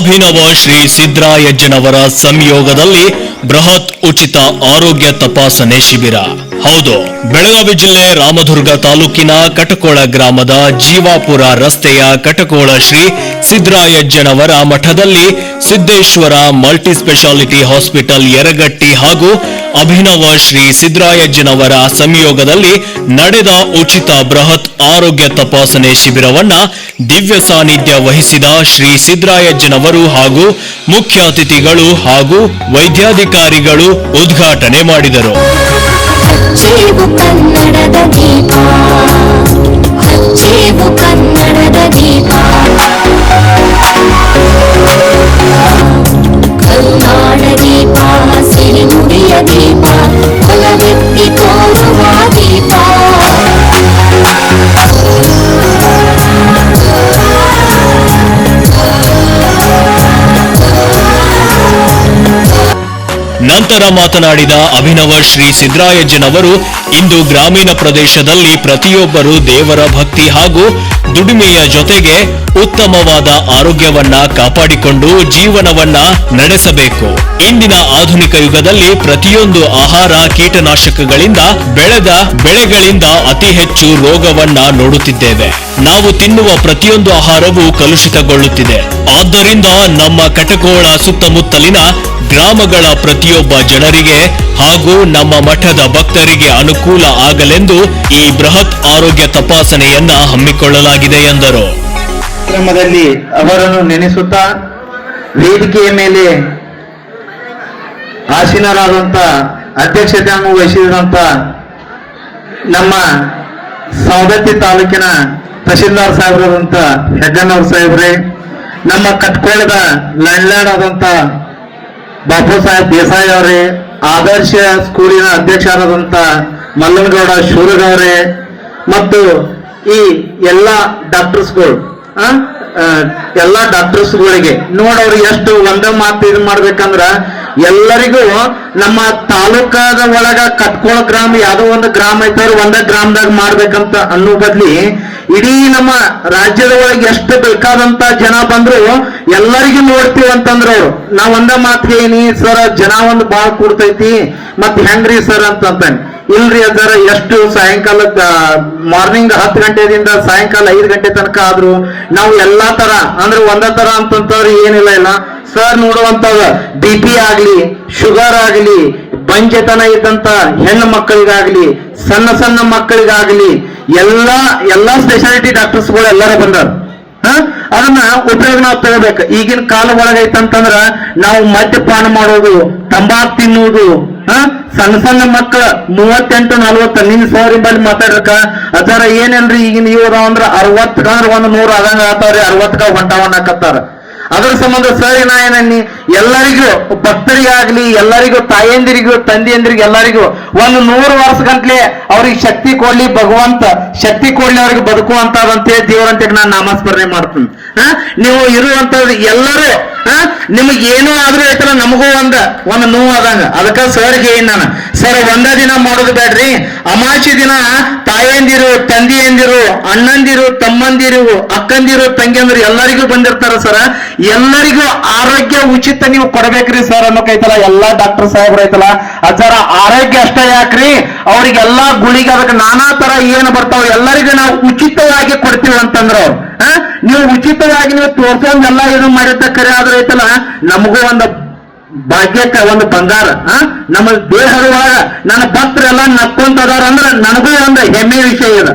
ಅಭಿನವ ಶ್ರೀ ಸಿದ್ದರಾಯಜ್ಜನವರ ಸಂಯೋಗದಲ್ಲಿ ಬೃಹತ್ ಉಚಿತ ಆರೋಗ್ಯ ತಪಾಸಣೆ ಶಿಬಿರ. ಹೌದು. ಬೆಳಗಾವಿ ಜಿಲ್ಲೆ ರಾಮದುರ್ಗ ತಾಲೂಕಿನ ಕಟಕೋಳ ಗ್ರಾಮದ ಜೀವಾಪುರ ರಸ್ತೆಯ ಕಟಕೋಳ ಶ್ರೀ ಸಿದ್ದರಾಯಜ್ಜನವರ ಮಠದಲ್ಲಿ Siddeshwar multi speciality hospital Yaragatti ಹಾಗೂ ಅಭಿನವ ಶ್ರೀ ಸಿದ್ದರಾಯಜ್ಜನವರ ಸಂಯೋಗದಲ್ಲಿ ನಡೆದ ಉಚಿತ ಬೃಹತ್ ಆರೋಗ್ಯ ತಪಾಸಣೆ ಶಿಬಿರವನ್ನ ದಿವ್ಯ ಸಾನ್ನಿಧ್ಯ ವಹಿಸಿದ ಶ್ರೀ ಸಿದ್ದರಾಯಜ್ಜನವರು ಹಾಗೂ ಮುಖ್ಯ ಅತಿಥಿಗಳು ಹಾಗೂ ವೈದ್ಯಾಧಿಕಾರಿಗಳು ಉದ್ಘಾಟನೆ ಮಾಡಿದರು. ಹಚ್ಚೇವು ಕನ್ನಡದ ದೀಪ ಹಚ್ಚೇವು ಕನ್ನಡದ ದೀಪ ಕರುನಾಡ ದೀಪ ಸಿರಿನುಡಿಯ ದೀಪ ನಂತರ ಮಾತನಾಡಿದ ಅಭಿನವ ಶ್ರೀ ಸಿದ್ದರಾಯಜ್ಜನವರು ಇಂದು ಗ್ರಾಮೀಣ ಪ್ರದೇಶದಲ್ಲಿ ಪ್ರತಿಯೊಬ್ಬರು ದೇವರ ಭಕ್ತಿ ಹಾಗೂ ದುಡಿಮೆಯ ಜೊತೆಗೆ ಉತ್ತಮವಾದ ಆರೋಗ್ಯವನ್ನ ಕಾಪಾಡಿಕೊಂಡು ಜೀವನವನ್ನ ನಡೆಸಬೇಕು. ಇಂದಿನ ಆಧುನಿಕ ಯುಗದಲ್ಲಿ ಪ್ರತಿಯೊಂದು ಆಹಾರ ಕೀಟನಾಶಕಗಳಿಂದ ಬೆಳೆದ ಬೆಳೆಗಳಿಂದ ಅತಿ ಹೆಚ್ಚು ರೋಗವನ್ನ ನೋಡುತ್ತಿದ್ದೇವೆ. ನಾವು ತಿನ್ನುವ ಪ್ರತಿಯೊಂದು ಆಹಾರವೂ ಕಲುಷಿತಗೊಳ್ಳುತ್ತಿದೆ. ಆದ್ದರಿಂದ ನಮ್ಮ ಕಟಕೋಳ ಸುತ್ತಮುತ್ತಲಿನ ಗ್ರಾಮಗಳ ಪ್ರತಿಯೊಬ್ಬ ಜನರಿಗೆ ಹಾಗೂ ನಮ್ಮ ಮಠದ ಭಕ್ತರಿಗೆ ಅನುಕೂಲ ಆಗಲೆಂದು ಈ ಬೃಹತ್ ಆರೋಗ್ಯ ತಪಾಸಣೆಯನ್ನ ಹಮ್ಮಿಕೊಳ್ಳಲಾಗಿದೆ. ಎಂದರು. ಕ್ರಮದಲ್ಲಿ ಅವರನ್ನು ನೆನೆಸುತ್ತಾ ವೇದಿಕೆಯ ಮೇಲೆ ಆಸೀನರಾದಂಥ ಅಧ್ಯಕ್ಷತೆಯನ್ನು ವಹಿಸಿದಂಥ ನಮ್ಮ ಸವದತ್ತಿ ತಾಲೂಕಿನ ತಹಶೀಲ್ದಾರ್ ಸಾಹೇಬರಾದಂಥ ಹೆಗ್ಗಣ್ಣವ್ರ ಸಾಹೇಬ್ರೆ, ನಮ್ಮ ಕಟ್ಕೋಳದ ಲ್ಯಾಂಡ್ಲ್ಯಾಂಡ್ ಆದಂಥ ಬಾಪು ಸಾಹೇಬ್ ದೇಸಾಯಿ ಅವರೇ, ಆದರ್ಶ ಸ್ಕೂಲಿನ ಅಧ್ಯಕ್ಷರಾದಂತ ಮಲ್ಲನಗೌಡ ಶೂರಗೌರೇ ಮತ್ತು ಈ ಎಲ್ಲ ಡಾಕ್ಟರ್ಸ್ಗಳು ಎಲ್ಲ ಡಾಕ್ಟರ್ಸ್ಗಳಿಗೆ ನೋಡವ್ರು ಎಷ್ಟು ಒಂದ ಮಾತು ಇದು ಮಾಡ್ಬೇಕಂದ್ರ ಎಲ್ಲರಿಗೂ ನಮ್ಮ ತಾಲೂಕಾದ ಒಳಗ ಕಟ್ಕೋಳ ಗ್ರಾಮ ಯಾವ್ದೋ ಒಂದು ಗ್ರಾಮ ಐತವ್ರು ಒಂದ ಗ್ರಾಮದಾಗ ಮಾಡ್ಬೇಕಂತ ಅನ್ನೋ ಬದ್ಲಿ ಇಡೀ ನಮ್ಮ ರಾಜ್ಯದ ಒಳಗೆ ಎಷ್ಟು ಬೇಕಾದಂತ ಜನ ಬಂದ್ರು ಎಲ್ಲರಿಗೂ ನೋಡ್ತೀವಿ ಅಂತಂದ್ರ ಅವ್ರು. ನಾವ್ ಒಂದ ಮಾತಿಗೆ ಏನಿ, ಸರ್, ಜನ ಒಂದು ಬಾಳ ಕೂಡ್ತೈತಿ ಮತ್ ಹೆಂಗ್ರಿ ಸರ್ ಅಂತಂತಾನೆ ಇಲ್ರಿ ಅದರ, ಎಷ್ಟು ಸಾಯಂಕಾಲ ಮಾರ್ನಿಂಗ್ ಹತ್ತು ಗಂಟೆದಿಂದ ಸಾಯಂಕಾಲ ಐದು ಗಂಟೆ ತನಕ ಆದ್ರು ನಾವು ಎಲ್ಲಾ ತರ, ಅಂದ್ರೆ ಒಂದ ತರ ಅಂತಂತವ್ರು ಏನಿಲ್ಲ ಇಲ್ಲ ಸರ್ ನೋಡುವಂತ ಬಿ ಪಿ ಆಗ್ಲಿ ಶುಗರ್ ಆಗ್ಲಿ, ಬಂಜೆತನ ಇದ್ದಂತ ಹೆಣ್ಣು ಮಕ್ಕಳಿಗಾಗ್ಲಿ, ಸಣ್ಣ ಸಣ್ಣ ಮಕ್ಕಳಿಗಾಗ್ಲಿ, ಎಲ್ಲಾ ಎಲ್ಲಾ ಸ್ಪೆಷಾಲಿಟಿ ಡಾಕ್ಟರ್ಸ್ಗಳು ಗಳು ಬಂದಾರ ಹ? ಅದನ್ನ ಉಪಯೋಗ ನಾವು ತಗೋಬೇಕು ಈಗಿನ ಕಾಲ ಒಳಗೈತಂತಂದ್ರ ನಾವು ಮದ್ಯಪಾನ ಮಾಡೋದು, ತಂಬಾಕ್ ತಿನ್ನುವುದು? ಸಣ್ಣ ಸಣ್ಣ ಮಕ್ಕಳ ಮೂವತ್ತೆಂಟು, ನಲ್ವತ್ತ ನಿನ್ ಸಾವಿರ ಬಳಿ ಮಾತಾಡಕ ಅದರ ಏನೇನ್ರಿ ಈಗಿನ ಇವ್ರ ಅಂದ್ರ ಅರವತ್ತಕ್ಕ ಅಂದ್ರ ಒಂದ್ ನೂರ ಅದಂಗ ಆತಾವ್ರಿ ಅರವತ್ತಕ್ಕ ಹೊಂಟಾವನ್ನಕತ್ತಾರ ಅದ್ರ ಸಂಬಂಧ ಸರಿ ನಾ ಏನನ್ನಿ ಎಲ್ಲರಿಗೂ, ಭಕ್ತರಿಗಾಗ್ಲಿ, ಎಲ್ಲರಿಗೂ, ತಾಯಂದಿರಿಗೂ, ತಂದೆಯಂದಿರಿಗೂ, ಎಲ್ಲರಿಗೂ ಒಂದು ನೂರು ವರ್ಷ ಗಂಟ್ಲೆ ಅವ್ರಿಗೆ ಶಕ್ತಿ ಕೊಡ್ಲಿ, ಭಗವಂತ ಶಕ್ತಿ ಕೊಡ್ಲಿ ಅವ್ರಿಗೆ ಬದುಕುವಂತದಂತೆ ದೇವರಂತೆ ನಾನು ನಾಮಸ್ಮರಣೆ ಮಾಡ್ತೀನಿ. ಹಾ ನೀವು ಇರುವಂತ ಎಲ್ಲರೂ ಹಾ ನಿಮಗೆ ಏನೋ ಆದ್ರೂ ಐತಲ್ಲ ನಮಗೂ ಒಂದ, ಒಂದು ನೋವು ಆದಂಗ. ಅದಕ್ಕ ಸರ್ ಹೇಳಿ ನಾನು. ಸರ್, ಒಂದ ದಿನ ಮಾಡೋದು ಬೇಡ್ರಿ ಅಮಾಸಿ ದಿನ ತಾಯಂದಿರು, ತಂದಿಯಂದಿರು, ಅಣ್ಣಂದಿರು, ತಮ್ಮಂದಿರು, ಅಕ್ಕಂದಿರು, ತಂಗಿಯಂದಿರು ಎಲ್ಲರಿಗೂ ಬಂದಿರ್ತಾರ ಸರ. ಎಲ್ಲರಿಗೂ ಆರೋಗ್ಯ ಉಚಿತ ನೀವು ಕೊಡ್ಬೇಕ್ರಿ ಸರ್ ಅನ್ನೋಕೈತಲ್ಲ ಎಲ್ಲಾ ಡಾಕ್ಟರ್ ಸಾಹೇಬ್ರು ಐತಲ್ಲ. ಅದರ ಆರೋಗ್ಯ ಅಷ್ಟೇ ಯಾಕ್ರಿ? ಅವ್ರಿಗೆಲ್ಲಾ ಗುಳಿಗೆ ಅದಕ್ಕೆ ನಾನಾ ತರ ಏನು ಬರ್ತಾವ ಎಲ್ಲರಿಗೂ ನಾವು ಉಚಿತವಾಗಿ ಕೊಡ್ತೀವಿ ಅಂತಂದ್ರ. ಅವ್ರು? ನೀವು ಉಚಿತವಾಗಿ ನೀವು ತೋರ್ಸೋದೆಲ್ಲ ಏನು ಮಾಡಿರ್ತ ಕರೆ ಆದ್ರೆ ಐತಲ್ಲ, ನಮಗೂ ಒಂದು ಭಾಗ್ಯಕ್ಕ ಒಂದು ಬಂಗಾರ ನಮ್ಮ ದೇಹದ ಒಳಗ ನನ್ನ ಭಕ್ತರೆಲ್ಲ ನಕ್ಕೊಂತದಾರ ಅಂದ್ರ ನನಗೂ ಒಂದು ಹೆಮ್ಮೆ ವಿಷಯ ಇದೆ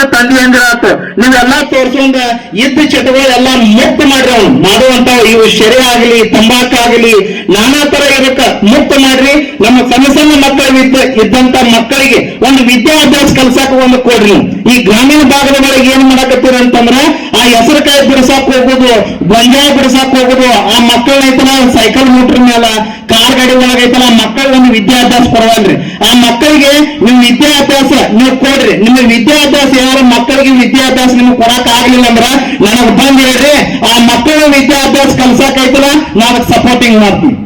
ಆ ತಂದೆ ಆತು. ತಂದೆಯಂದಿರ ಎಲ್ಲಾ ನೀವೆಲ್ಲ ತೋರ್ಸೊಂದ ಇದ್ದ ಎಲ್ಲಾ ಮುಕ್ತ ಮಾಡ್ರಿ ಅವ್ನು. ಮಾಡುವಂತ ಇವು ಶೆರೆ ಆಗಲಿ ತಂಬಾಕಾಗಲಿ ನಾನಾ ತರ ಇದಕ್ಕ ಮುಕ್ತ ಮಾಡ್ರಿ. ನಮ್ಮ ಸಣ್ಣ ಸಣ್ಣ ಮಕ್ಕಳಿಗೆ ಇದ್ದ, ಇದ್ದಂತ ಮಕ್ಕಳಿಗೆ ಒಂದು ವಿದ್ಯಾಭ್ಯಾಸ ಕಲ್ಸಾಕ ಒಂದು ಕೊಡ್ರಿ. ಈ ಗ್ರಾಮೀಣ ಭಾಗದ ಒಳಗೆ ಏನ್ ಮಾಡಕತ್ತೀರ ಅಂತಂದ್ರ, ಆ ಹೆಸರುಕಾಯಿ ಬಿಡಿಸಾಕ್ ಹೋಗುದು ಗೊಂಜಾಯ ಬಿಡಿಸಾಕ್ ಹೋಗುದು, ಆ ಮಕ್ಕಳ ಐತನ ಸೈಕಲ್ ಮೋಟ್ರ್ ಮೇಲ ಕಾರ್ ಗಾಡಿ ಒಳಗೈತಲ್ಲ, ಆ ಮಕ್ಕಳ ಒಂದು ವಿದ್ಯಾಭ್ಯಾಸ ಕೊಡವಲ್ರಿ. ಆ ಮಕ್ಕಳಿಗೆ ನಿಮ್ ವಿದ್ಯಾಭ್ಯಾಸ ನೀವು ಕೊಡ್ರಿ. ನಿಮ್ಮ ವಿದ್ಯಾಭ್ಯಾಸ ಯಾರ ಮಕ್ಕಳಿಗೆ ವಿದ್ಯಾಭ್ಯಾಸ ನಿಮ್ಗೆ ಕೊಡಕ್ ಆಗ್ಲಿಲ್ಲ ಅಂದ್ರ ನನಗ್ ಬಂದ್ ಹೇಳ್ರಿ. ಆ ಮಕ್ಕಳ ವಿದ್ಯಾಭ್ಯಾಸ ಕಲ್ಸಕ್ ಐತಲ್ಲ ನಾನು ಸಪೋರ್ಟಿಂಗ್ ಮಾಡ್ತೀನಿ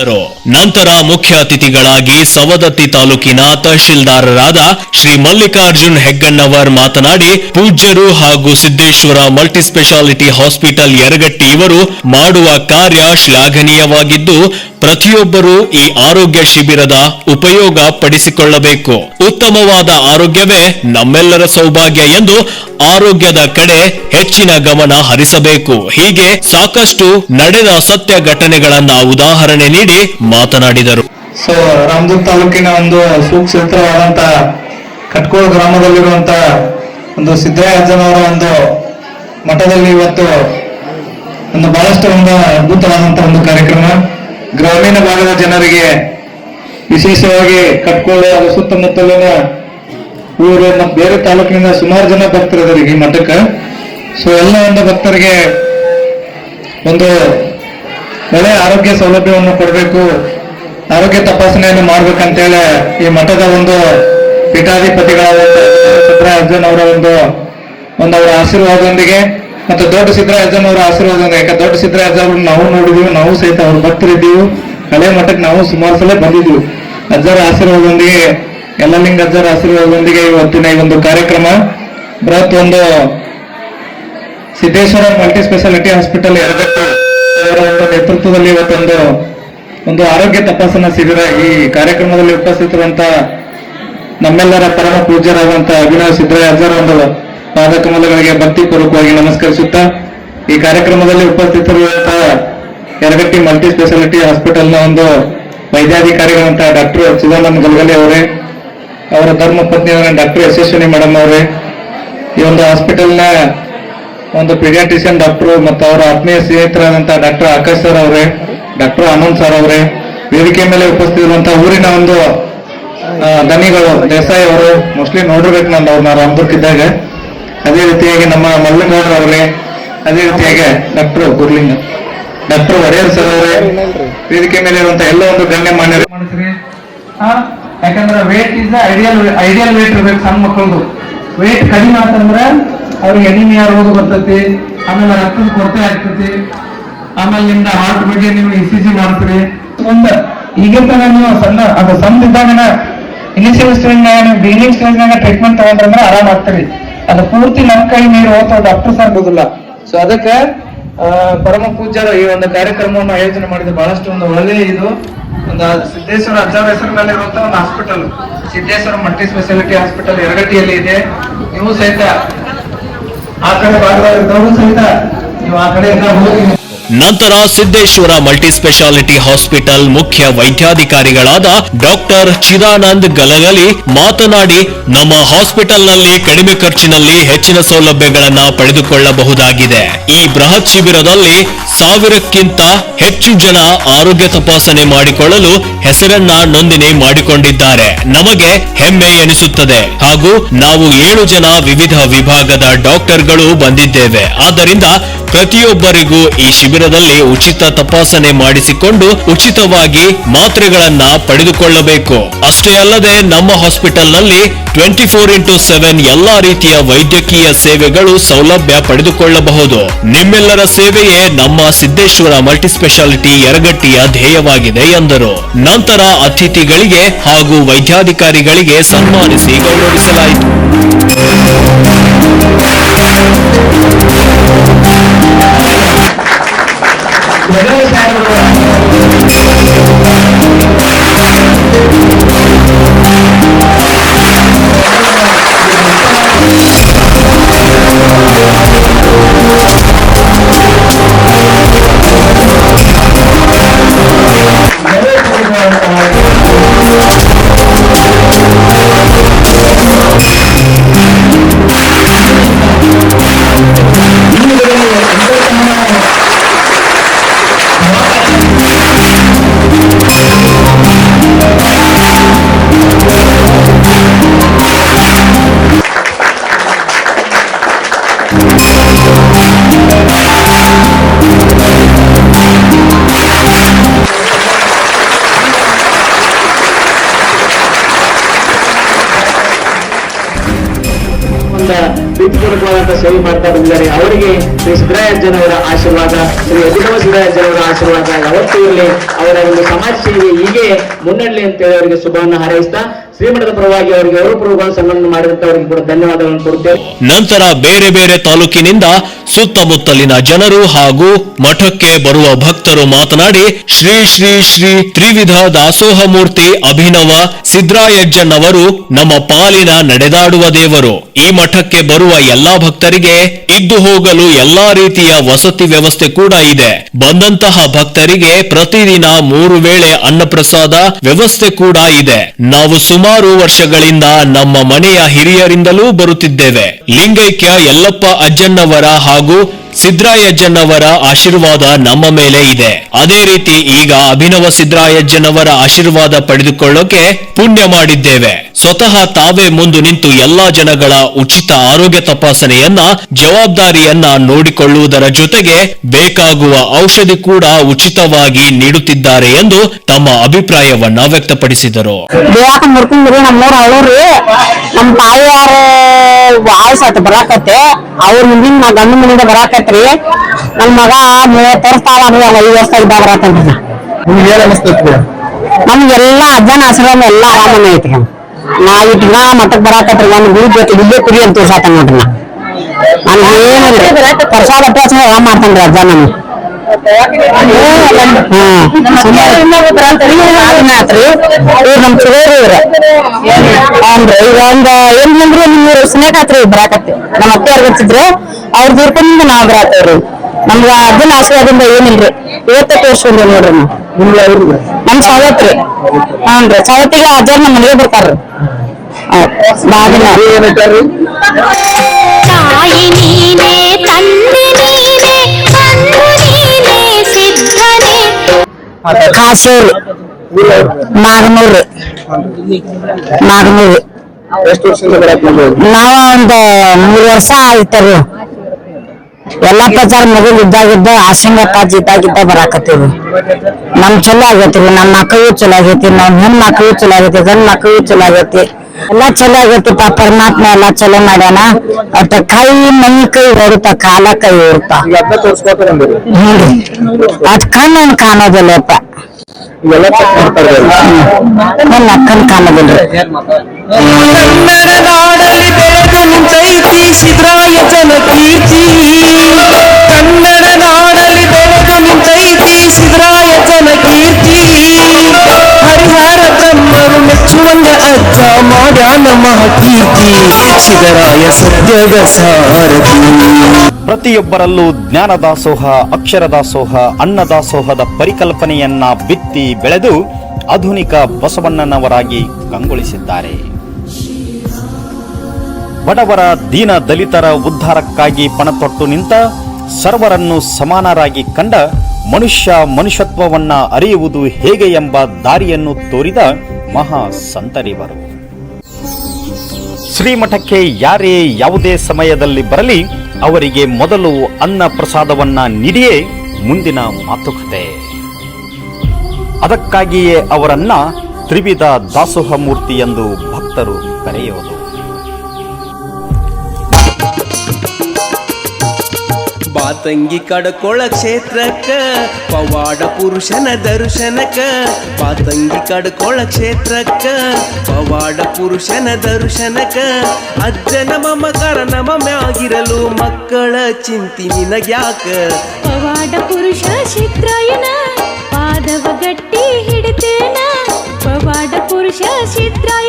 ಎಂದರು ನಂತರ ಮುಖ್ಯ ಅತಿಥಿಗಳಾಗಿ ಸವದತ್ತಿ ತಾಲೂಕಿನ ತಹಶೀಲ್ದಾರರಾದ ಶ್ರೀ ಮಲ್ಲಿಕಾರ್ಜುನ್ ಹೆಗ್ಗಣ್ಣವರ್ ಮಾತನಾಡಿ, ಪೂಜ್ಯರು ಹಾಗೂ ಸಿದ್ದೇಶ್ವರ ಮಲ್ಟಿಸ್ಪೆಷಾಲಿಟಿ ಹಾಸ್ಪಿಟಲ್ ಯರಗಟ್ಟಿ ಇವರು ಮಾಡುವ ಕಾರ್ಯ ಶ್ಲಾಘನೀಯವಾಗಿದ್ದು ಪ್ರತಿಯೊಬ್ಬರೂ ಈ ಆರೋಗ್ಯ ಶಿಬಿರದ ಉಪಯೋಗ ಪಡಿಸಿಕೊಳ್ಳಬೇಕು. ಉತ್ತಮವಾದ ಆರೋಗ್ಯವೇ ನಮ್ಮೆಲ್ಲರ ಸೌಭಾಗ್ಯ ಎಂದು ಆರೋಗ್ಯದ ಕಡೆ ಹೆಚ್ಚಿನ ಗಮನ ಹರಿಸಬೇಕು. ಹೀಗೆ ಸಾಕಷ್ಟು ನಡೆದ ಸತ್ಯ ಘಟನೆಗಳನ್ನ ಉದಾಹರಣೆ ನೀಡಿ ಮಾತನಾಡಿದರು. ಸೊ ರಾಮದುರ್ಗ ತಾಲೂಕಿನ ಒಂದು ಸೂಕ್ಷ್ಮವಾದಂತ ಕಟ್ಕೋಳ ಗ್ರಾಮದಲ್ಲಿರುವಂತ ಒಂದು ಸಿದ್ದರಾಜನವರ ಒಂದು ಮಠದಲ್ಲಿ ಇವತ್ತು ಒಂದು ಬಹಳಷ್ಟು ಒಂದು ಅದ್ಭುತವಾದಂತ ಒಂದು ಕಾರ್ಯಕ್ರಮ. ಗ್ರಾಮೀಣ ಭಾಗದ ಜನರಿಗೆ ವಿಶೇಷವಾಗಿ ಕಟ್ಕೋಳ ಅದರ ಸುತ್ತಮುತ್ತಲಿನ ಊರು ಮತ್ತು ಬೇರೆ ತಾಲೂಕಿನಿಂದ ಸುಮಾರು ಜನ ಭಕ್ತರಿದ್ದಾರೆ ಈ ಮಠಕ್ಕೆ. ಸೊ ಎಲ್ಲ ಒಂದು ಭಕ್ತರಿಗೆ ಒಂದು ಒಳ್ಳೆಯ ಆರೋಗ್ಯ ಸೌಲಭ್ಯವನ್ನು ಕೊಡಬೇಕು, ಆರೋಗ್ಯ ತಪಾಸಣೆಯನ್ನು ಮಾಡ್ಬೇಕಂತೇಳಿ ಈ ಮಠದ ಒಂದು ಪೀಠಾಧಿಪತಿಗಳಾದ ಅರ್ಜುನ್ ಅವರ ಒಂದು ಒಂದು ಅವರ ಆಶೀರ್ವಾದದೊಂದಿಗೆ ಮತ್ತು ದೊಡ್ಡ ಸಿದ್ದರಾಜನ್ ಅವರ ಆಶೀರ್ವಾದ ಯಾಕಂದ್ರೆ ದೊಡ್ಡ ಸಿದ್ದರಾಜ ಅವರು ನಾವು ನೋಡಿದೀವಿ, ನಾವು ಸಹಿತ ಅವ್ರ ಭಕ್ತರಿದ್ದೀವಿ ಹಳೆ ಮಠಕ್ಕೆ ನಾವು ಸುಮಾರು ಸಲ ಬಂದಿದ್ವಿ ಅಜ್ಜರ ಆಶೀರ್ವಾದದೊಂದಿಗೆ, ಯಲ್ಲಲಿಂಗ ಅಜ್ಜರ ಆಶೀರ್ವಾದದೊಂದಿಗೆ ಇವತ್ತಿನ ಈ ಒಂದು ಕಾರ್ಯಕ್ರಮ. ಬೃಹತ್ ಒಂದು ಸಿದ್ದೇಶ್ವರ ಮಲ್ಟಿ ಸ್ಪೆಷಾಲಿಟಿ ಹಾಸ್ಪಿಟಲ್ ಒಂದು ನೇತೃತ್ವದಲ್ಲಿ ಇವತ್ತೊಂದು, ಒಂದು ಆರೋಗ್ಯ ತಪಾಸಣಾ ಶಿಬಿರ ಈ ಕಾರ್ಯಕ್ರಮದಲ್ಲಿ ಉಪಸ್ಥಿತರಂತ ನಮ್ಮೆಲ್ಲರ ಪರಮ ಪೂಜ್ಯರಾದಂತಹ ಅಭಿನವ್ ಸಿದ್ದರಾಜರ ಒಂದು ಪಾದಕಮಲಗಳಿಗೆ ಭಕ್ತಿಪೂರ್ವಕವಾಗಿ ನಮಸ್ಕರಿಸುತ್ತಾ, ಈ ಕಾರ್ಯಕ್ರಮದಲ್ಲಿ ಉಪಸ್ಥಿತರಿರುವಂತಹ ಯರಗಟ್ಟಿ ಮಲ್ಟಿ ಸ್ಪೆಷಾಲಿಟಿ ಹಾಸ್ಪಿಟಲ್ನ ಒಂದು ವೈದ್ಯಾಧಿಕಾರಿಗಳಂತಹ ಡಾಕ್ಟರ್ ಚಿದಾನಂದ ಗಲ್ಗಲಿ ಅವರೇ, ಅವರ ಧರ್ಮ ಪತ್ನಿಯವರ ಡಾಕ್ಟರ್ ಯಶಸ್ವಿನಿ ಮೇಡಮ್ ಅವರೇ, ಈ ಒಂದು ಹಾಸ್ಪಿಟಲ್ನ ಒಂದು ಪೀಡಿಯಾಟ್ರಿಷಿಯನ್ ಡಾಕ್ಟರ್ ಮತ್ತು ಅವರ ಆತ್ಮೀಯ ಸ್ನೇಹಿತರಾದಂತಹ ಡಾಕ್ಟರ್ ಆಕಾಶ್ ಸರ್ ಅವರೇ, ಡಾಕ್ಟರ್ ಆನಂದ್ ಸರ್ ಅವರೇ, ವೇದಿಕೆ ಮೇಲೆ ಉಪಸ್ಥಿತಿರುವಂತಹ ಊರಿನ ಒಂದು ದನಿಗಳು ದೇಸಾಯಿ ಅವರು ಮೋಸ್ಟ್ಲಿ ನೋಡಿರ್ಬೇಕು ನಾನು ಅವ್ರನ್ನ ರಾಮದುರ್ಗಿದ್ದಾಗ ಅದೇ ರೀತಿಯಾಗಿ ನಮ್ಮ ಮಲ್ಲಿಗೌಡರ್ ಅವರೇ ಅದೇ ರೀತಿಯಾಗಿ doctor Gurlinga, doctor Wodeyar sir ಅವರೇ, ವೇದಿಕೆ ಮೇಲೆ ಇರುವಂತಹ ಎಲ್ಲ ಒಂದು ಗಣ್ಯ ಮಾನ್ಯ ಯಾಕಂದ್ರೆ weight is ideal ideal weight ಇರ್ಬೇಕು ಸಣ್ಣ ಮಕ್ಕಳದು. ವೇಟ್ ಕಡಿಮೆ ಆತಂದ್ರೆ ಅವ್ರಿಗೆ ಎನಿಮಿಯಾ ರೋಗ ಬರ್ತೈತಿ, ಆಮೇಲೆ ರಕ್ತದ ಕೊರತೆ ಆಗ್ತೈತಿ, ಆಮೇಲೆ ನಿಮ್ದ ಹಾರ್ಟ್ ಬಗ್ಗೆ ನೀವು ಇ ಸಿ ಜಿ ಮಾಡ್ತೀರಿ. ಮುಂದೆ ಈಗಿಂತ ನೀವು ಸಣ್ಣ, ಅದು ಸಣ್ಣದಿದ್ದಾಗ ಇನಿಷಿಯಲ್ ಸ್ಟೇಜ್ನಾಗ ನೀವು ಬಿಗಿನಿಂಗ್ ಸ್ಟೇಜ್ನಾಗ ಟ್ರೀಟ್ಮೆಂಟ್ ತಗೊಂಡ್ರೆ ಆರಾಮ್ ಆಗ್ತೀರಿ ಅದು ಪೂರ್ತಿ ನಮ್ಮ ಕೈ ನೀರು ಅಥವಾ ಡಾಕ್ಟರ್ ಆಗೋದಿಲ್ಲ. ಸೊ ಅದಕ್ಕೆ ಪರಮ ಪೂಜ್ಯರು ಈ ಒಂದು ಕಾರ್ಯಕ್ರಮವನ್ನು ಆಯೋಜನೆ ಮಾಡಿದ ಬಹಳಷ್ಟು ಒಂದು ಒಳ್ಳೆಯ ಇದು. ಒಂದು ಸಿದ್ದೇಶ್ವರ ಅಜ್ಜಾರ ಹೆಸರಿನಲ್ಲಿ ಇರುವಂತಹ ಒಂದು hospital Siddeshwara multi specialty hospital ಎರಗಟ್ಟಿಯಲ್ಲಿ ಇದೆ. ನೀವು ಸಹಿತ ಆ ಕಡೆ ಭಾಗದವರು ಸಹಿತ ನೀವು ಆ ಕಡೆ ಎಲ್ಲ ಹೋಗಿ ನಂತರ ಸಿದ್ದೇಶ್ವರ ಮಲ್ಟಿಸ್ಪೆಷಾಲಿಟಿ ಹಾಸ್ಪಿಟಲ್ ಮುಖ್ಯ ವೈದ್ಯಾಧಿಕಾರಿಗಳಾದ ಡಾಕ್ಟರ್ ಚಿದಾನಂದ್ ಗಲಗಲಿ ಮಾತನಾಡಿ, ನಮ್ಮ ಹಾಸ್ಪಿಟಲ್ನಲ್ಲಿ ಕಡಿಮೆ ಖರ್ಚಿನಲ್ಲಿ ಹೆಚ್ಚಿನ ಸೌಲಭ್ಯಗಳನ್ನು ಪಡೆದುಕೊಳ್ಳಬಹುದಾಗಿದೆ. ಈ ಬೃಹತ್ ಶಿಬಿರದಲ್ಲಿ ಸಾವಿರಕ್ಕಿಂತ ಹೆಚ್ಚು ಜನ ಆರೋಗ್ಯ ತಪಾಸಣೆ ಮಾಡಿಕೊಳ್ಳಲು ಹೆಸರನ್ನ ನೋಂದಣಿ ಮಾಡಿಕೊಂಡಿದ್ದಾರೆ. ನಮಗೆ ಹೆಮ್ಮೆ ಎನಿಸುತ್ತದೆ. ಹಾಗೂ ನಾವು ಏಳು ಜನ ವಿವಿಧ ವಿಭಾಗದ ಡಾಕ್ಟರ್ಗಳು ಬಂದಿದ್ದೇವೆ. ಆದ್ದರಿಂದ ಪ್ರತಿಯೊಬ್ಬರಿಗೂ ಈ ಶಿಬಿರದಲ್ಲಿ ಉಚಿತ ತಪಾಸಣೆ ಮಾಡಿಸಿಕೊಂಡು ಉಚಿತವಾಗಿ ಮಾತ್ರೆಗಳನ್ನ ಪಡೆದುಕೊಳ್ಳಬೇಕು. ಅಷ್ಟೇ ಅಲ್ಲದೆ ನಮ್ಮ ಹಾಸ್ಪಿಟಲ್ನಲ್ಲಿ ಟ್ವೆಂಟಿ ಫೋರ್ ಇಂಟು ಸೆವೆನ್ ಎಲ್ಲಾ ರೀತಿಯ ವೈದ್ಯಕೀಯ ಸೇವೆಗಳು ಸೌಲಭ್ಯ ಪಡೆದುಕೊಳ್ಳಬಹುದು. ನಿಮ್ಮೆಲ್ಲರ ಸೇವೆಯೇ ನಮ್ಮ ಸಿದ್ದೇಶ್ವರ ಮಲ್ಟಿಸ್ಪೆಷಾಲಿಟಿ ಯರಗಟ್ಟಿಯ ಧ್ಯೇಯವಾಗಿದೆ ಎಂದರು. ನಂತರ ಅತಿಥಿಗಳಿಗೆ ಹಾಗೂ ವೈದ್ಯಾಧಿಕಾರಿಗಳಿಗೆ ಸನ್ಮಾನಿಸಿ ಗೌರವಿಸಲಾಯಿತು. ಒಳ್ಳೆಯ ಸಾಹೇಬರು ಪ್ರೀತಿಪೂರ್ವಕವಾದಂತಹ ಪ್ರೀತಿಪೂರ್ವಕ ಪೂರ್ವಕವಾದಂತಹ ಸೇವೆ ಮಾಡ್ತಾ ಬಂದಿದ್ದಾರೆ. ಅವರಿಗೆ ಶ್ರೀ ಸಿದ್ದರಾಯಜ್ಜನವರ ಆಶೀರ್ವಾದ, ಶ್ರೀ ಅಭಿನವ ಸಿದ್ದರಾಯಜ್ಜನವರ ಆಶೀರ್ವಾದ ಯಾವತ್ತೂ ಇರಲಿ. ಅವರ ಒಂದು ಸಮಾಜ ಸೇವೆ ಹೀಗೆ ಮುನ್ನಡೆಯಲಿ ಅಂತೇಳಿ ಅವರಿಗೆ ಶುಭವನ್ನು ಹಾರೈಸ್ತಾ, ಶ್ರೀಮಠದ ಪರವಾಗಿ ಅವರಿಗೆ ಗೌರವಪೂರ್ವಕ ಸನ್ಮಾನ ಮಾಡಿದಂತವರಿಗೆ ಕೂಡ ಧನ್ಯವಾದಗಳನ್ನು ಕೊಡುತ್ತೇವೆ. ನಂತರ ಬೇರೆ ಬೇರೆ ತಾಲೂಕಿನಿಂದ ಸುತ್ತಮುತ್ತಲಿನ ಜನರು ಹಾಗೂ ಮಠಕ್ಕೆ ಬರುವ ಭಕ್ತರು ಮಾತನಾಡಿ, ಶ್ರೀ ಶ್ರೀ ಶ್ರೀ ತ್ರಿವಿಧ ದಾಸೋಹ ಮೂರ್ತಿ ಅಭಿನವ ಸಿದ್ರಾಯಜ್ಜನವರು ನಮ್ಮ ಪಾಲಿನ ನಡೆದಾಡುವ ದೇವರು. ಈ ಮಠಕ್ಕೆ ಬರುವ ಎಲ್ಲಾ ಭಕ್ತರಿಗೆ ಇದ್ದು ಹೋಗಲು ಎಲ್ಲಾ ರೀತಿಯ ವಸತಿ ವ್ಯವಸ್ಥೆ ಕೂಡ ಇದೆ. ಬಂದಂತಹ ಭಕ್ತರಿಗೆ ಪ್ರತಿದಿನ ಮೂರು ವೇಳೆ ಅನ್ನಪ್ರಸಾದ ವ್ಯವಸ್ಥೆ ಕೂಡ ಇದೆ. ನಾವು ಸುಮಾರು ವರ್ಷಗಳಿಂದ ನಮ್ಮ ಮನೆಯ ಹಿರಿಯರಿಂದಲೂ ಬರುತ್ತಿದ್ದೇವೆ. ಲಿಂಗೈಕ್ಯ ಯಲ್ಲಪ್ಪ ಅಜ್ಜನ್ನವರ ಹಾಗೂ Logo, ಸಿದ್ರಾಯಜ್ಜನವರ ಆಶೀರ್ವಾದ ನಮ್ಮ ಮೇಲೆ ಇದೆ. ಅದೇ ರೀತಿ ಈಗ ಅಭಿನವ ಸಿದ್ರಾಯಜ್ಜನವರ ಆಶೀರ್ವಾದ ಪಡೆದುಕೊಳ್ಳೋಕೆ ಪುಣ್ಯ ಮಾಡಿದ್ದೇವೆ. ಸ್ವತಃ ತಾವೇ ಮುಂದು ನಿಂತು ಎಲ್ಲಾ ಜನಗಳ ಉಚಿತ ಆರೋಗ್ಯ ತಪಾಸಣೆಯನ್ನ, ಜವಾಬ್ದಾರಿಯನ್ನ ನೋಡಿಕೊಳ್ಳುವುದರ ಜೊತೆಗೆ ಬೇಕಾಗುವ ಔಷಧಿ ಕೂಡ ಉಚಿತವಾಗಿ ನೀಡುತ್ತಿದ್ದಾರೆ ಎಂದು ತಮ್ಮ ಅಭಿಪ್ರಾಯವನ್ನ ವ್ಯಕ್ತಪಡಿಸಿದರು. ಅವ್ರ ಮುಂದಿನ ಮನಿಂದ ಬರಾಕತ್ರಿ ನನ್ ಮಗ ಮೂವತ್ತು ವರ್ಷ ತಾಳ ಐದು ವರ್ಷ ಇದ್ದ ಬರಾಕಂತ ನಿಮ್ಗೆ ಏನ್ ಅನಿಸ್ತೈತಿ ನಮ್ಗೆಲ್ಲಾ ಅಜ್ಜನ ಆಶ್ರಮ ಎಲ್ಲಾ ಆರಾಮನೆ ಐತಿ ನಾ ಇಟ್ ದಿನ ಮಠಕ್ ಬರಾಕತ್ರಿ ನನ್ ಗುರು ಜೊತೆ ಇಲ್ಲೇ ಕುರಿ ಅಂತ ತೋರ್ಸಾತ ನೋಡ್ರಿ ನಾ. ನನ್ಗೆ ಪ್ರಸಾದ ಆರಾಮ್ ಮಾಡ್ತಾನ್ರಿ ಅಜ್ಜ ಚಿಗೋರಿ ಇವ್ರ ಈಗ ಒಂದ್ ಏನ್ ಬಂದ್ರು ನಿಮ್ಗೆ ಸ್ನೇಕ್ ಆತ್ರಿ ಬರಾಕತ್ತಿ ನಮ್ಮ ಅತ್ತೆ ಅವ್ರು ಹಚ್ಚಿದ್ರು ಅವ್ರ ತೀರ್ಕೊಂಡು ನಾವ್ ಬರಾತೇವ್ರಿ ನಮ್ಗ ಅದನ್ನ ಆಶೀರ್ವಾದಿಂದ ಏನಿಲ್ರಿ ಇವತ್ತ ತೋರ್ಸ್ಕೊಂಡ್ರಿ ನೋಡ್ರಿ ನಾವು ನಮ್ ಸವತ್ರಿ ಹ್ಞೂನ್ರಿ ಸಾವತ್ತಿಗೆ ಅಜ್ಜಾರ್ ನಮ್ಮ ಮನೆಗೆ ಬರ್ತಾರ್ರಿ ಬಾಗಿನ ತಾಯಿ ನೀನೇ ತಂದೆ ಕಾಸೂರು. ನಾಗನೂರು. ನಾಗನೂರು. ನಾವು ಒಂದು ಮೂರು ವರ್ಷ ಆಯ್ತರಿ ಎಲ್ಲಾ ಪ್ರಚಾರ ಮಗು ಇದ್ದಾಗಿದ್ದ ಆಶಂಗ ಅಪ್ಪಾಜಿ ಇದ್ದಾಗಿದ್ದ ಬರಾಕತ್ತೀವಿ. ನಮ್ ಚಲೋ ಆಗೈತಿ ನಮ್ ಮಕ್ಕಳಿಗೂ ಚಲೋ ಆಗೈತಿ ನಮ್ ಹೆಣ್ ಮಕ್ಕಳು ಚಲೋ ಆಗೈತಿ ಗಂಡ್ ಮಕ್ಕಳು ಚಲೋ ಆಗೈತಿ. ಎಲ್ಲಾ ಚಲೋ ಆಗೈತಿ ಪಾ ಪರಮಾತ್ಮ ಎಲ್ಲಾ ಚಲೋ ಮಾಡ್ಯಾನ. ಒಟ್ಟ ಕೈ ಮೈ ಕೈ ಹೊಡಿತ ಕಾಲ ಕೈ ಹ್ಞೂ ಅದ್ ಕಣ್ಣು ಕಾಣೋದಿಲ್ಲಪ್ಪ. ನನ್ನ ಅಕ್ಕನ್ ಕಾಣೋದಿಲ್ಲ ಕನ್ನಡ ನಾಡಲ್ಲಿ ನಿಂತೈತಿ ದಾಸೋಹ ಅಕ್ಷರ ಕನ್ನಡ ಅನ್ನ ಬೆಳೆದು ನಿಂತೈತಿ ಸಿದ್ರಾಯ ಜನ ಕೀರ್ತಿ. ಹರಿಹರ ಬ್ರಹ್ಮರು ಮೆಚ್ಚುವಂಗ ಅಜ್ಜ ಮಾಡ್ಯಾನ ಮಹಕೀರ್ತಿ. ಸಿದ್ದರಾಯ ಸತ್ಯದ ಸಾರಥಿ. ಪ್ರತಿಯೊಬ್ಬರಲ್ಲೂ ಜ್ಞಾನದಾಸೋಹ ಅಕ್ಷರದಾಸೋಹ ಅನ್ನದಾಸೋಹದ ಪರಿಕಲ್ಪನೆಯನ್ನ ಬಿತ್ತಿ ಬೆಳೆದು ಆಧುನಿಕ ಬಸವಣ್ಣನವರಾಗಿ ಕಂಗೊಳಿಸಿದ್ದಾರೆ. ಬಡವರ ದೀನ ದಲಿತರ ಉದ್ಧಾರಕ್ಕಾಗಿ ಪಣತೊಟ್ಟು ನಿಂತ ಸರ್ವರನ್ನು ಸಮಾನರಾಗಿ ಕಂಡ ಮನುಷ್ಯ ಮನುಷ್ಯತ್ವವನ್ನ ಅರಿಯುವುದು ಹೇಗೆ ಎಂಬ ದಾರಿಯನ್ನು ತೋರಿದ ಮಹಾ ಸಂತರಿವರು ಶ್ರೀಮಠಕ್ಕೆ ಯಾರೇ ಯಾವುದೇ ಸಮಯದಲ್ಲಿ ಬರಲಿ, ಅವರಿಗೆ ಮೊದಲು ಅನ್ನ ಪ್ರಸಾದವನ್ನ ನೀಡಿಯೇ ಮುಂದಿನ ಮಾತುಕತೆ. ಅದಕ್ಕಾಗಿಯೇ ಅವರನ್ನ ತ್ರಿವಿಧ ದಾಸೋಹ ಮೂರ್ತಿ ಎಂದು ಭಕ್ತರು ಕರೆಯುವುದು ಬಾತಂಗಿ ಕಡ್ಕೊಳ ಕ್ಷೇತ್ರಕ್ಕ, ಪವಾಡ ಪುರುಷನ ದರ್ಶನಕ ಬಾತಂಗಿ ಕಡ್ಕೊಳ ಕ್ಷೇತ್ರಕ್ಕ, ಪವಾಡ ಪುರುಷನ ದರ್ಶನಕ ಅಜ್ಜನ ಮಮಕರ ನಮ ಮ್ಯಾಗಿರಲು ಮಕ್ಕಳ ಚಿಂತಿ ನಿನಗ್ಯಾಕ? ಪವಾಡ ಪುರುಷ ಚಿತ್ರಯನ ಪಾದವ ಗಟ್ಟಿ ಹಿಡಿತೇನ? ಪವಾಡ ಪುರುಷ ಚಿತ್ರಾಯನ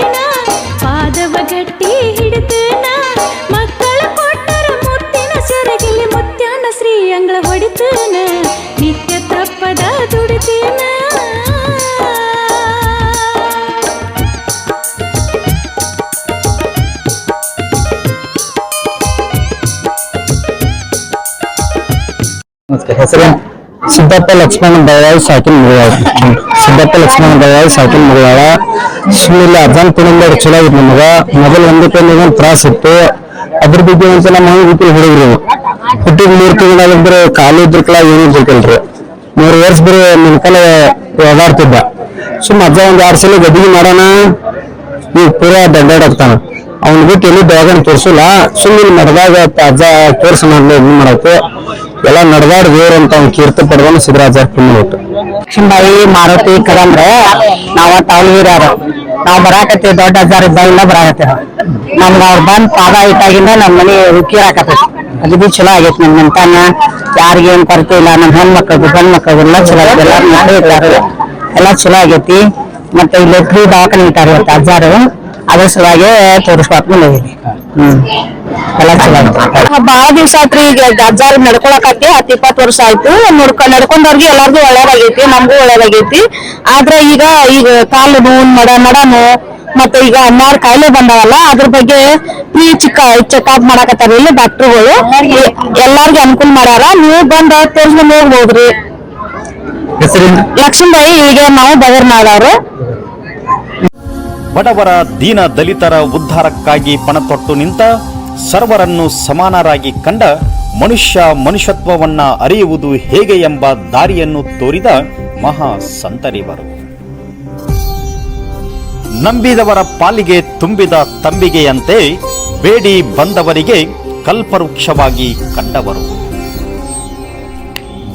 ಹೆಸರೇನು ಸಿದ್ದಪ್ಪ ಲಕ್ಷ್ಮಣ ದಯಾಳ್ ಸಾಕಿನ ಮುಗಿದಾಳ ಸಿದ್ದಪ್ಪ ಲಕ್ಷ್ಮಣ ದಯಾಳ್ ಸಾಕಿನ ಮುಗಿದಾಳ ಸುಮ್ಮನೆ ಅರ್ಜನ್ ತಿಂಗಳ ಚಲೋ ಆಗಿತ್ತು ನಮಗ. ಮೊದಲು ಒಂದು ಒಂದು ತ್ರಾಸ ಇತ್ತು. ಅದ್ರ ಬಗ್ಗೆ ನಮ್ಮ ಮನೆ ಹುಟ್ಟಿಲ್ ಹುಡುಗ್ರು? ಹುಟ್ಟಿದ ಮೂರ್ ತಿಂಗಳಾಗಿದ್ರೆ ಕಾಲು ಇದ್ರಕಲ ಏನು ಇದ್ರಕಲ್ರಿ ಮೂರು ವರ್ಷ ಬರೀ ಕಲೆ ಓಡಾಡ್ತಿದ್ದ ಸುಮ್ಮ ಅಜ್ಜ ಒಂದು ಆರ್ ಸಲ ಗದ್ದಿಗೆ ಮಾಡೋಣ ನೀವು ಪೂರಾ ದಡ್ಡಾಡಕ್ತಾನ ಅವ್ನ ಬಿಟ್ಟು ಎಲ್ಲಿ ದವಾಖಾನೆ ತೋರ್ಸಿಲ್ಲ. ಸುಮ್ಮನೆ ನಡೆದಾಗ ಅಜ್ಜ ತೋರ್ಸೋಣ ಅಂತ ಇದು ಮಾಡಕ್ಕೆ. ಎಲ್ಲ ನಡೆದಾಡ್ ದೇವ್ರ ಅಂತ ಅವ್ನ ಕೀರ್ತಿ ಪಡೆದವನು ಸಿದ್ದರಾಜ ಪುಣ್ಯ ಬಿಟ್ಟು ಲಕ್ಷ್ಮೀಬಾಯಿ ಮಾರುತಿ, ಕದಂಬ್ರೆ, ನಾವ ಹೀರ್ಯಾರ. ನಾವ್ ಬರಾಕತ್ತೀವಿ, ದೊಡ್ಡ ಅಜ್ಜಾರ್ ಇದ್ದಾಗಿಂದ ಬರಾಕತ್ತೀವಿ ನಮ್ಗ ಅವ್ರ ಬಂದ್ ಪಾದ ಇಟ್ಟಾಗಿಂದ ನಮ್ ಮನಿ ಉಕ್ಕಿರಾಕತ್ತೈತಿ ಬಿ ಚಲೋ ಆಗೈತಿ ನಮ್ ನಿಂತಾನ ಯಾರಿಗೇನ್ ಕೊರತೆ ಇಲ್ಲ, ನಮ್ ಹೆಣ್ಮಕ್ಳಿಗೆ ಗಂಡ್ ಮಕ್ಳಿಗೆ ಎಲ್ಲ ಚಲೋ ಆಗಿದೆ ಎಲ್ಲ ಮಾಡಿ ಎಲ್ಲ ಚಲೋ ಆಗೈತಿ. ಮತ್ತೆ ಇಲ್ಲಿ ಫ್ರೀ ದವಾಖಾನೆ ಇಟ್ಟಾರ ಇವತ್ತು ಅಜ್ಜಾರು. ಅದ್ರ ಸಲುವಾಗಿ ತೋರಿಸ್ಕೊತ್ ಬಂದಿದ್ದೀನಿ ಬಾಳ ದಿವ್ಸ ಆತ್ರಿ ಈಗ ಅಜ್ಜಾರ್ ನಡ್ಕೊಳಕತ್ತಿ ಹತ್ ಇಪ್ಪತ್ ವರ್ಷ ಆಯ್ತು. ನೋಡ್ಕ ನಡ್ಕೊಂಡವ್ರಿಗೆ ಎಲ್ಲಾರ್ಗು ಒಳ್ಳೇದಾಗೈತಿ ನಮಗೂ ಒಳ್ಳೇದಾಗೈತಿ. ಆದ್ರೆ ಈಗ ಈಗ ಕಾಲು ನೋವು ಮಡ ನಡನು ಮತ್ತೆ ಈಗ ಹನ್ನೆರಡು ಕಾಯಿಲೆ ಬಂದಾವಲ್ಲ ಅದ್ರ ಬಗ್ಗೆ ಫ್ರೀ ಚಿಕ್ಕ ಚೆಕ್ಅಪ್ ಮಾಡಕತ್ತಾರ ಇಲ್ಲಿ ಡಾಕ್ಟರ್ಗಳು. ಎಲ್ಲಾರ್ಗು ಅನುಕೂಲ ಮಾಡ್ಯಾರ. ನೀವು ಬಂದ ತೋರ್ಸ್ಕೊಂಡ್ ಹೋಗ್ಬೋದ್ರಿ. ಲಕ್ಷ್ಮೀಬಾಯಿ ಈಗ ನಾವು ಬಗರ್ ಮಾಡವ್ರು ಬಡವರ ದೀನ ದಲಿತರ ಉದ್ಧಾರಕ್ಕಾಗಿ ಪಣತೊಟ್ಟು ನಿಂತ ಸರ್ವರನ್ನು ಸಮಾನರಾಗಿ ಕಂಡ ಮನುಷ್ಯ ಮನುಷ್ಯತ್ವವನ್ನ ಅರಿಯುವುದು ಹೇಗೆ ಎಂಬ ದಾರಿಯನ್ನು ತೋರಿದ ಮಹಾ ಸಂತರಿವರು. ನಂಬಿದವರ ಪಾಲಿಗೆ ತುಂಬಿದ ತಂಬಿಗೆಯಂತೆ ಬೇಡಿ ಬಂದವರಿಗೆ ಕಲ್ಪವೃಕ್ಷವಾಗಿ ಕಂಡವರು.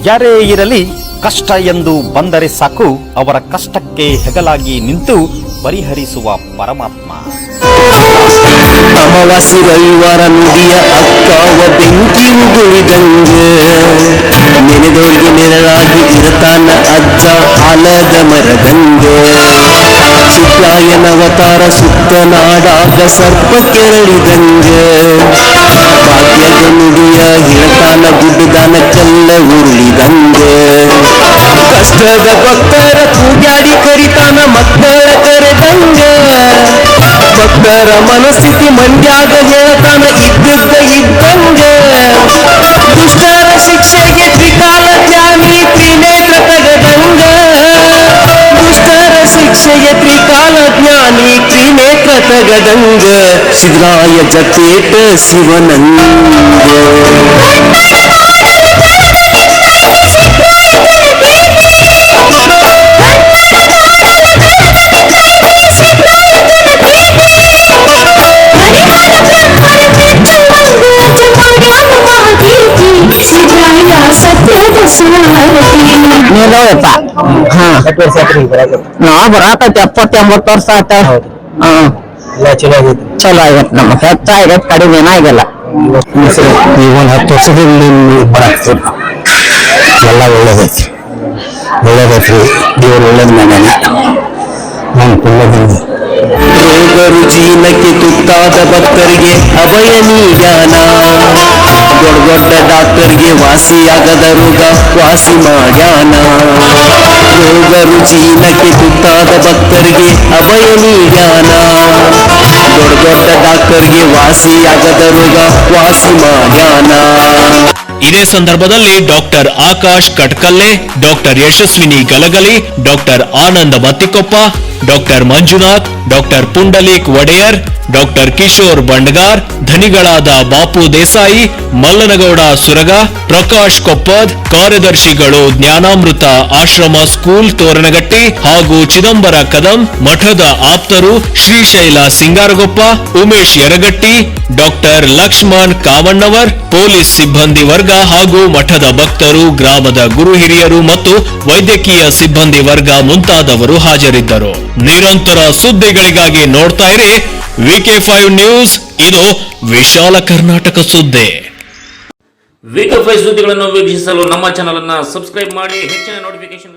ಯಾರೇ ಇರಲಿ ಕಷ್ಟ ಎಂದು ಬಂದರೆ ಸಾಕು, ಅವರ ಕಷ್ಟಕ್ಕೆ ಹೆಗಲಾಗಿ ನಿಂತು ಪರಿಹರಿಸುವ ಪರಮಾತ್ಮ. ಅಮಾವಾಸ್ಯೆ ರವಿವಾರ ನುಡಿಯ ಅಕ್ಕಾವ ಬೆಂಕಿ ಉಗುಳಿದಂಗೆ ನೆನೆದೋರಿಗೆ ನೆರಳಾಗಿ ಇರತಾನ ಅಜ್ಜ ಆಲದ ಮರದಂಗೆ. ಶುಕ್ಲಾಯನವತಾರ ಸುತ್ತ ನಾಡಾಗ ಸರ್ಪ ಕೆರಳಿದಂಗೆ. ನುಡಿಯ ಹಿರತಾನ ಗುಡ್ಡದಾನ ಚೆಲ್ಲ ಉರುಳಿದಂಗೆ ಕಷ್ಟದ ಭಕ್ತರ ಕೂಗಾಡಿ ಕರಿತಾನ ಮಕ್ಕಳ ಕರೆದಂಗೆ ಭಕ್ತರ ಮನಸ್ಥಿತಿ ಮಂಡ್ಯಾಗ ಹೇಳ್ತಾನ ಇದ್ದಿದ್ದ ಇದ್ದಂಗೆ ದುಷ್ಟರ ಶಿಕ್ಷೆಗೆ ತ್ರಿಕಾಲ ಜ್ಞಾನಿ ತ್ರಿನೇತ್ರ ತೆಗೆದಂಗ ದುಷ್ಟರ ಶಿಕ್ಷೆಗೆ ತ್ರಿಕಾಲ ಜ್ಞಾನಿ, ತ್ರಿನೇತ್ರ ತೆಗೆದಂಗ. ಸಿದ್ರಾಯ ಜತೇಟ ಶಿವನಂಗ ನೀನೋಯಪ್ಪ ಹಾ ಎಷ್ಟು ವರ್ಷ ಆತ್ರಿ ಈಗ ಬರಾಕ ನಾವ್ ಬರಾಕತ್ತಿ ಎಪ್ಪತ್ತ ಎಂಬತ್ತು ವರ್ಷ ಆತ ಹಾ ಎಲ್ಲ ಚಲೋ ಆಗೈತಿ ಚಲೋ ಆಗೈತ್ ನಮ್ಮ ಹೆಚ್ಚಾಗೈತ್ ಕಡಿಮೆ ಏನಾಗಿಲ್ಲ ಈಗ ಒಂದು ಹತ್ತು ವರ್ಷದಿಂದ ಬರಾಕ್ತೀವಿ ಎಲ್ಲ ಒಳ್ಳೇದೈತಿ. ಒಳ್ಳೇದೈತ್ರಿ ದೇವ್ರು ಒಳ್ಳೇದು ಮಾಡ್ಯಾನ. ನಾನು ಕುಳ್ಳದಿಂದ ರೋಗ ರುಜಿನಕ್ಕೆ ತುತ್ತಾದ ಭಕ್ತರಿಗೆ ಅಭಯ ನೀಡಾನ ದೊಡ್ಡ ಡಾಕ್ಟರ್ಗೆ ವಾಸಿಯಾಗದ ರೋಗ ವಾಸಿ ಮಾಡ್ಯಾನ. ರೋಗ ರುಜಿನಕ್ಕೆ ತುತ್ತಾದ ಭಕ್ತರಿಗೆ ಅಭಯ ನೀಡ್ಯಾನ. ದೊಡ್ಡ ದೊಡ್ಡ ಡಾಕ್ಟರ್ಗೆ ವಾಸಿಯಾಗದ ರೋಗ ವಾಸಿ ಮಾಡ್ಯಾನ. ಇದೇ ಸಂದರ್ಭದಲ್ಲಿ doctor Akash Katkalle, doctor Yashaswini Galagali, doctor Ananda Mattikoppa, doctor Manjunath, doctor Pundalik Odeyar doctor Kishore Bandagar, ಧನಿಗಳಾದ Bapu Desai, Mallanagouda Suraga, Prakash Koppad, ಕಾರ್ಯದರ್ಶಿಗಳು ಜ್ಞಾನಾಮೃತ ಆಶ್ರಮ ಸ್ಕೂಲ್ ತೋರಣಗಟ್ಟಿ ಹಾಗೂ ಚಿದಂಬರ ಕದಂ, ಮಠದ ಆಪ್ತರು ಶ್ರೀಶೈಲ ಸಿಂಗಾರಗೊಪ್ಪ, ಉಮೇಶ್ ಯರಗಟ್ಟಿ, ಡಾಕ್ಟರ್ ಲಕ್ಷ್ಮಣ್ ಕಾವಣ್ಣವರ್, ಪೊಲೀಸ್ ಸಿಬ್ಬಂದಿ ವರ್ಗ ಹಾಗೂ ಮಠದ ಭಕ್ತರು, ಗ್ರಾಮದ ಗುರು ಹಿರಿಯರು ಮತ್ತು ವೈದ್ಯಕೀಯ ಸಿಬ್ಬಂದಿ ವರ್ಗ ಮುಂತಾದವರು ಹಾಜರಿದ್ದರು. ನಿರಂತರ ಸುದ್ದಿಗಳಿಗಾಗಿ ನೋಡ್ತಾ ಇರಿ ವಿಕೆ ಫೈವ್ ನ್ಯೂಸ್ ಇದು ವಿಶಾಲ ಕರ್ನಾಟಕ ಸುದ್ದಿ. ವಿಕೆ ಫೈವ್ ಸುದ್ದಿಗಳನ್ನು ವೀಕ್ಷಿಸಲು ನಮ್ಮ ಚಾನಲ್ ಅನ್ನು ಸಬ್ಸ್ಕ್ರೈಬ್ ಮಾಡಿ, ಹೆಚ್ಚಿನ ನೋಟಿಫಿಕೇಶನ್